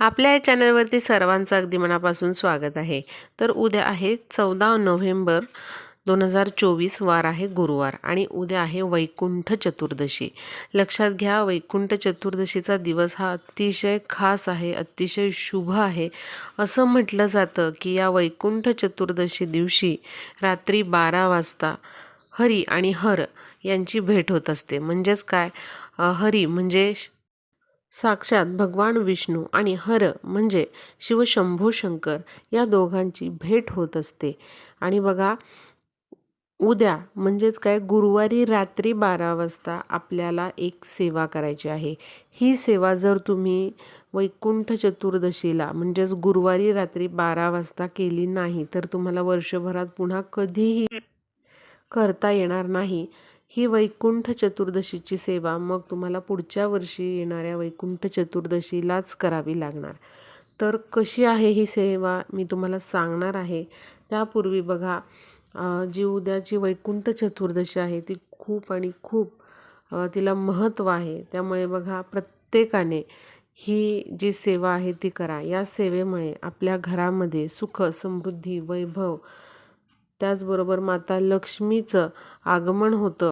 आपल्या या चॅनलवरती सर्वांचं अगदी मनापासून स्वागत आहे. तर उद्या आहे चौदा नोव्हेंबर दोन हजार चोवीस वार आहे गुरुवार आणि उद्या आहे वैकुंठ चतुर्दशी. लक्षात घ्या वैकुंठ चतुर्दशीचा दिवस हा अतिशय खास आहे अतिशय शुभ आहे. असं म्हटलं जातं की या वैकुंठ चतुर्दशी दिवशी रात्री बारा वाजता हरी आणि हर यांची भेट होत असते. म्हणजेच काय? हरी म्हणजे साक्षात भगवान विष्णू आणि हर म्हणजे शिवशंभू शंकर या दोघांची भेट होत असते. आणि बघा उद्या म्हणजेच काय गुरुवारी रात्री बारा वाजता आपल्याला एक सेवा करायची आहे. ही सेवा जर तुम्ही वैकुंठ चतुर्दशीला म्हणजेच गुरुवारी रात्री बारा वाजता केली नाही तर तुम्हाला वर्षभरात पुन्हा कधीही करता येणार नाही. ही वैकुंठ चतुर्दशीची सेवा मग तुम्हाला पुढच्या वर्षी येणाऱ्या वैकुंठ चतुर्दशीलाच करावी लागणार. तर कशी आहे ही सेवा मी तुम्हाला सांगणार आहे. त्यापूर्वी बघा जी उद्याची वैकुंठ चतुर्दशी आहे ती खूप आणि खूप तिला महत्त्व आहे. त्यामुळे बघा प्रत्येकाने ही जी सेवा आहे ती करा. या सेवेमुळे आपल्या घरामध्ये सुख समृद्धी वैभव त्याचबरोबर माता लक्ष्मीचं आगमन होतं.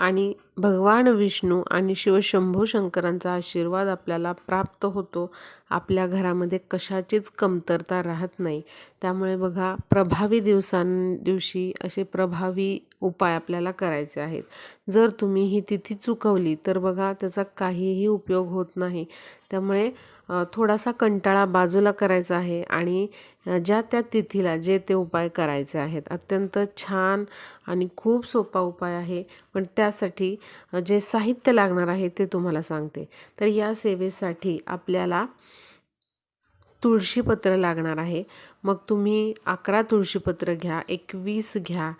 आणि भगवान विष्णू आणि शिवशंभू शंकरांचा आशीर्वाद आपल्याला प्राप्त होतो. आपल्या घरामध्ये कशाचीच कमतरता राहत नाही. त्यामुळे बघा प्रभावी दिवसांदिवशी असे प्रभावी उपाय आपल्याला करायचे आहेत. जर तुम्ही ही तिथी चुकवली तर बघा त्याचा काहीही उपयोग होत नाही. त्यामुळे थोडासा कंटाळा बाजूला करायचा आहे आणि ज्या त्या तिथीला जे ते उपाय करायचे आहेत. अत्यंत छान आणि खूप सोपा उपाय आहे. पण त्यासाठी जे साहित्य लागणार आहे ते तुम्हाला सांगते. तर या सेवेसाठी आपल्याला तुळशीपत्र लागणार आहे. मग तुम्ही अकरा तुळशीपत्र घ्या एकवीस घ्या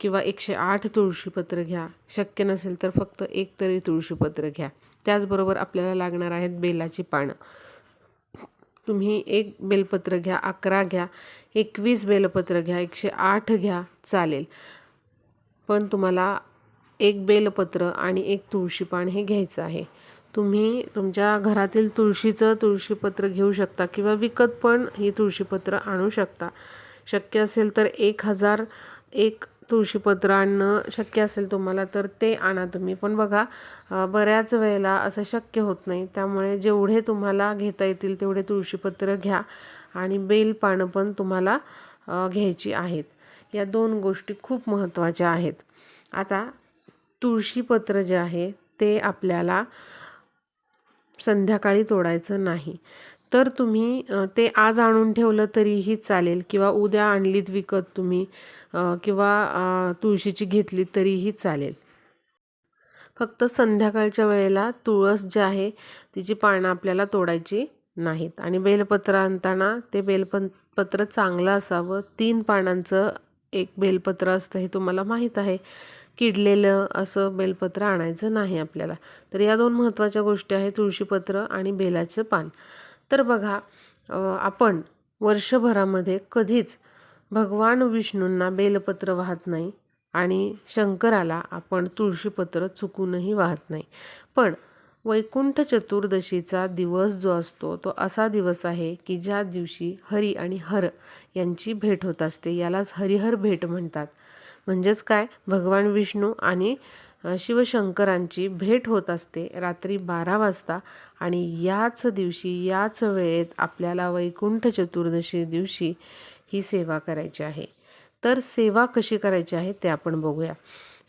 किंवा एकशे आठ तुळशीपत्र घ्या. शक्य नसेल तर फक्त एक तरी तुळशीपत्र घ्या. त्याचबरोबर आपल्याला लागणार आहेत बेलाची पानं. तुम्ही एक बेलपत्र घ्या अकरा घ्या एकवीस बेलपत्र घ्या एकशे आठ घ्या चालेल. पण तुम्हाला एक बेलपत्र आणि एक तुळशीपान हे घ्यायचं आहे. तुम्ही तुमच्या घरातील तुळशीचं तुळशीपत्र घेऊ शकता किंवा विकत पण ही तुळशीपत्र आणू शकता. शक्य असेल तर एक हजार एक तुळशीपत्र आणणं शक्य असेल तुम्हाला तर ते आणा तुम्ही. पण बघा बऱ्याच वेळेला असं शक्य होत नाही. त्यामुळे जेवढे तुम्हाला घेता येतील तेवढे तुळशीपत्र घ्या आणि बेलपानं पण तुम्हाला घ्यायची आहेत. या दोन गोष्टी खूप महत्त्वाच्या आहेत. आता तुळशीपत्र जे आहे ते आपल्याला संध्याकाळी तोडायचं नाही. तर तुम्ही ते आज आणून ठेवलं तरीही चालेल किंवा उद्या आणलीत विकत तुम्ही किंवा तुळशीची घेतली तरीही चालेल. फक्त संध्याकाळच्या वेळेला तुळस जी आहे तिची पानं आपल्याला तोडायची नाहीत. आणि बेलपत्र आणताना ते बेलपन पत्र चांगलं असावं. तीन पानांचं एक बेलपत्र असतं हे तुम्हाला माहीत आहे. किडलेलं असं बेलपत्र आणायचं नाही आपल्याला. तर या दोन महत्त्वाच्या गोष्टी आहेत तुळशीपत्र आणि बेलाचं पान. तर बघा आपण वर्षभरामध्ये कधीच भगवान विष्णूंना बेलपत्र वाहत नाही आणि शंकराला आपण तुळशीपत्र चुकूनही वाहत नाही. पण वैकुंठ चतुर्दशीचा दिवस जो असतो तो असा दिवस आहे की ज्या दिवशी हरी आणि हर यांची भेट होत असते यालाच हरिहर भेट म्हणतात. म्हणजेच काय? भगवान विष्णू आणि शिवशंकरांची भेट होत असते रात्री बारा वाजता आणि याच दिवशी याच वेळेत आपल्याला वैकुंठ चतुर्दशी दिवशी ही सेवा करायची आहे. तर सेवा कशी करायची आहे ते आपण बघूया.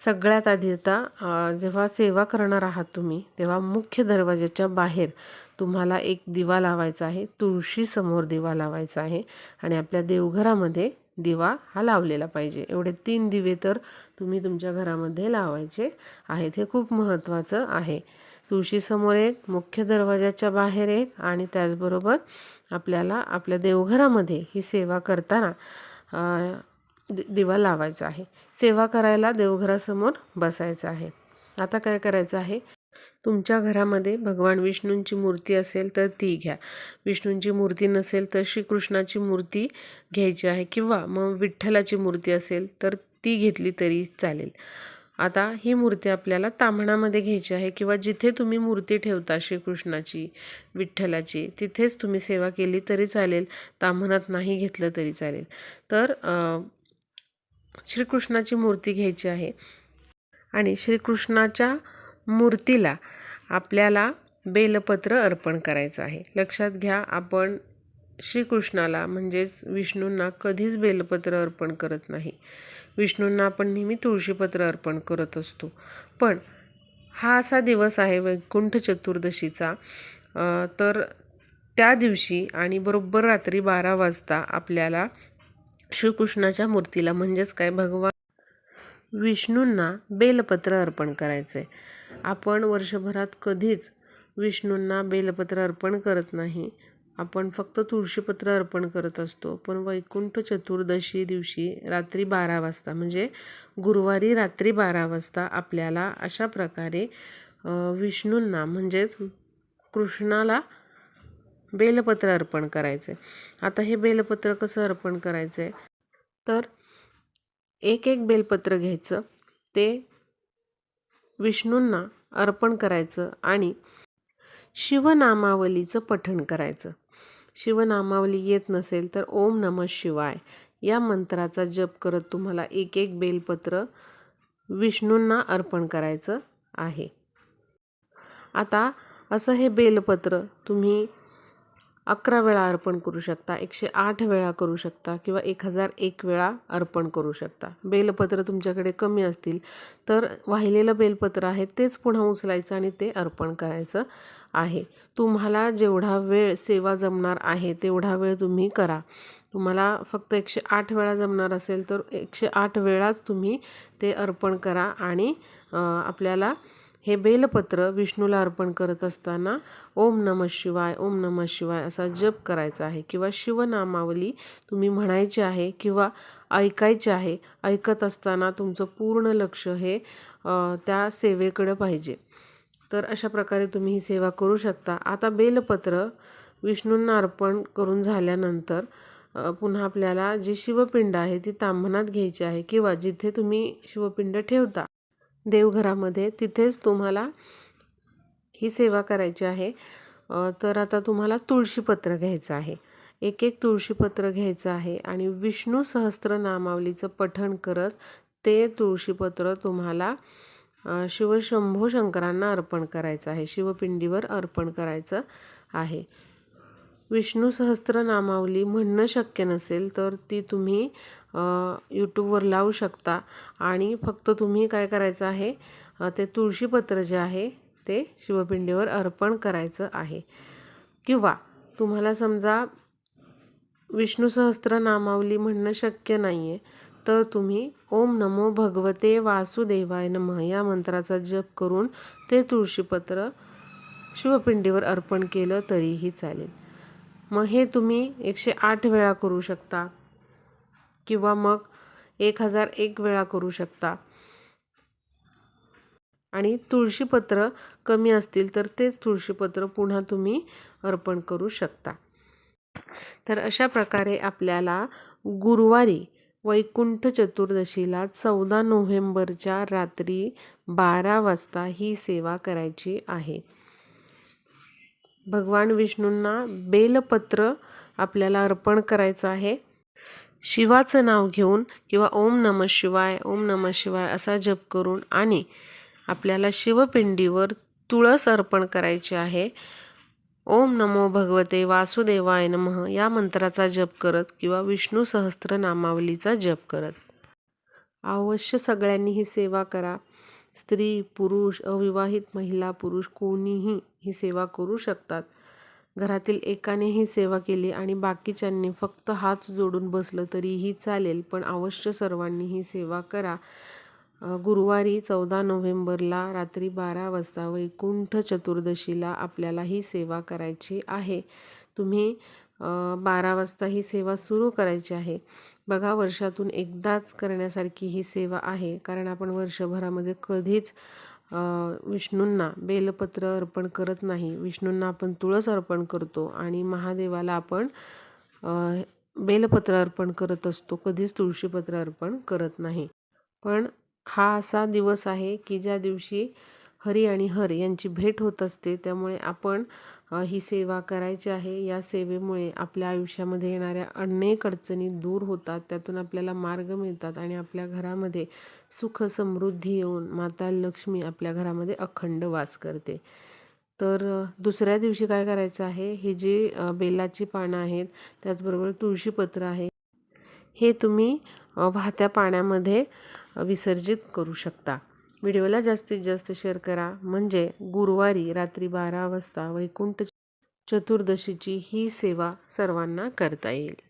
सगळ्यात आधी आता जेव्हा सेवा करणार आहात तुम्ही तेव्हा मुख्य दरवाजाच्या बाहेर तुम्हाला एक दिवा लावायचा आहे तुळशीसमोर दिवा लावायचा आहे आणि आपल्या देवघरामध्ये दिवा हा लावलेला पाहिजे. एवढे तीन दिवे तर तुम्ही तुमच्या घरामध्ये लावायचे आहेत. हे खूप महत्त्वाचं आहे. तुळशीसमोर एक मुख्य दरवाजाच्या बाहेर एक आणि त्याचबरोबर आपल्याला आपल्या देवघरामध्ये ही सेवा करताना दि दिवा लावायचा आहे. सेवा करायला देवघरासमोर बसायचं आहे. आता काय करायचं आहे? तुमच्या घरामध्ये भगवान विष्णूंची मूर्ती असेल तर ती घ्या. विष्णूंची मूर्ती नसेल तर श्रीकृष्णाची मूर्ती घ्यायची आहे किंवा मग विठ्ठलाची मूर्ती असेल तर ती घेतली तरी चालेल. आता ही मूर्ती आपल्याला ताम्हणामध्ये घ्यायची आहे किंवा जिथे तुम्ही मूर्ती ठेवता श्रीकृष्णाची विठ्ठलाची तिथेच तुम्ही सेवा केली तरी चालेल ताम्हणात नाही घेतलं तरी चालेल. तर श्रीकृष्णाची मूर्ती घ्यायची आहे आणि श्रीकृष्णाच्या मूर्तीला आपल्याला बेलपत्र अर्पण करायचं आहे. लक्षात घ्या आपण श्रीकृष्णाला म्हणजेच विष्णूंना कधीच बेलपत्र अर्पण करत नाही. विष्णूंना आपण नेहमी तुळशीपत्र अर्पण करत असतो. पण हा असा दिवस आहे वैकुंठ चतुर्दशीचा तर त्या दिवशी आणि बरोबर रात्री बारा वाजता आपल्याला श्रीकृष्णाच्या मूर्तीला म्हणजेच काय भगवान विष्णूंना बेलपत्र अर्पण करायचं आहे आपण वर्षभरात कधीच विष्णूंना बेलपत्र अर्पण करत नाही. आपण फक्त तुळशीपत्र अर्पण करत असतो. पण वैकुंठ चतुर्दशी दिवशी रात्री बारा वाजता म्हणजे गुरुवारी रात्री बारा वाजता आपल्याला अशा प्रकारे विष्णूंना म्हणजेच कृष्णाला बेलपत्र अर्पण करायचं आहे आता हे बेलपत्र कसं अर्पण करायचं आहे तर एक एक बेलपत्र घ्यायचं. ते विष्णूंना अर्पण करायचं आणि शिवनामावलीचं पठण करायचं. शिवनामावली येत नसेल तर ओम नम शिवाय या मंत्राचा जप करत तुम्हाला एक एक बेलपत्र विष्णूंना अर्पण करायचं आहे. आता असं हे बेलपत्र तुम्ही अकरा वेळा अर्पण करू शकता एकशे आठ वेळा करू शकता किंवा एक हजार एक वेळा अर्पण करू शकता. बेलपत्र तुमच्याकडे कमी असतील तर वाहिलेलं बेलपत्र आहे तेच पुन्हा उचलायचं आणि ते अर्पण करायचं आहे. तुम्हाला जेवढा वेळ सेवा जमणार आहे तेवढा वेळ तुम्ही करा. तुम्हाला फक्त एकशे आठ वेळा जमणार असेल तर एकशे आठ वेळाच तुम्ही ते अर्पण करा आणि आपल्याला हे बेलपत्र विष्णूला अर्पण करत असताना ओम नम शिवाय ओम नम शिवाय असा जप करायचा आहे किंवा शिवनामावली तुम्ही म्हणायची आहे किंवा ऐकायची आहे ऐकत असताना तुमचं पूर्ण लक्ष हे त्या सेवेकडं पाहिजे. तर अशा प्रकारे तुम्ही ही सेवा करू शकता. आता बेलपत्र विष्णूंना अर्पण करून झाल्यानंतर पुन्हा आपल्याला जी शिवपिंड आहे ती तांबणात घ्यायची आहे किंवा जिथे तुम्ही शिवपिंड ठेवता देवघरामध्ये तिथेच तुम्हाला ही सेवा करायची आहे. तर आता तुम्हाला तुळशीपत्र घ्यायचं आहे. एक एक तुळशीपत्र घ्यायचं आहे आणि विष्णू सहस्त्र नामावलीचं पठण करत ते तुळशीपत्र तुम्हाला शिवशंभो शंकरांना अर्पण करायचं आहे. शिवपिंडीवर अर्पण करायचं आहे. विष्णू सहस्त्रनामावली म्हणणं शक्य नसेल तर ती तुम्ही यूट्यूबवर लावू शकता. आणि फक्त तुम्ही काय करायचं आहे ते तुळशीपत्र जे आहे ते शिवपिंडीवर अर्पण करायचं आहे. किंवा तुम्हाला समजा विष्णू सहस्त्रनामावली म्हणणं शक्य नाही आहे तर तुम्ही ओम नमो भगवते वासुदेवाय नमः या मंत्राचा जप करून ते तुळशीपत्र शिवपिंडीवर अर्पण केलं तरीही चालेल. मग हे तुम्ही एकशे आठ वेळा करू शकता. किंवा मग एक हजार एक वेळा करू शकता. आणि तुळशीपत्र कमी असतील तर तेच तुळशीपत्र पुन्हा तुम्ही अर्पण करू शकता. तर अशा प्रकारे आपल्याला गुरुवारी वैकुंठ चतुर्दशीला चौदा नोव्हेंबरच्या रात्री बारा वाजता ही सेवा करायची आहे. भगवान विष्णूंना बेलपत्र आपल्याला अर्पण करायचं आहे. शिवाचं नाव घेऊन किंवा ओम नम शिवाय ओम नम शिवाय असा जप करून आणि आपल्याला शिवपिंडीवर तुळस अर्पण करायची आहे. ओम नमो भगवते वासुदेवाय नमः या मंत्राचा जप करत किंवा विष्णू सहस्त्रनामावलीचा जप करत. अवश्य सगळ्यांनी ही सेवा करा. स्त्री पुरुष अविवाहित महिला पुरुष कोणीही ही सेवा करू शकतात. घरातील एकाने ही सेवा केली आणि बाकीच्यांनी फक्त हात जोडून बसलं तरीही चालेल पण अवश्य सर्वांनी ही सेवा करा. गुरुवारी चौदा नोव्हेंबरला रात्री बारा वाजता वैकुंठ चतुर्दशीला आपल्याला ही सेवा करायची आहे. तुम्ही बारा वाजता ही सेवा सुरू करायची आहे. बघा वर्षातून एकदाच करण्यासारखी ही सेवा आहे कारण आपण वर्षभरामध्ये कधीच विष्णूंना बेलपत्र अर्पण करत नाही. विष्णूंना आपण तुळस अर्पण करतो आणि महादेवाला आपण बेलपत्र अर्पण करत असतो. कधीच तुळशीपत्र अर्पण करत नाही. पण हा असा दिवस आहे की ज्या दिवशी हरी आणि हर यांची भेट होत असते. त्यामुळे आपण ही सेवा करायची आहे. या सेवेमुळे आपल्या आयुष्यामध्ये येणाऱ्या अनेक अडचणी दूर होतात. त्यातून आपल्याला मार्ग मिळतात आणि आपल्या घरामध्ये सुख समृद्धी येऊन माता लक्ष्मी आपल्या घरामध्ये अखंड वास करते. तर दुसऱ्या दिवशी काय करायचं आहे? हे जी बेलाची पानं आहेत त्याचबरोबर तुळशीपत्र आहे हे तुम्ही वाहत्या पाण्यामध्ये विसर्जित करू शकता. व्हिडिओला जास्तीत जास्त शेअर करा. म्हणजे गुरुवारी रात्री बारा वाजता वैकुंठ चतुर्दशीची ही सेवा सर्वांना करता येईल.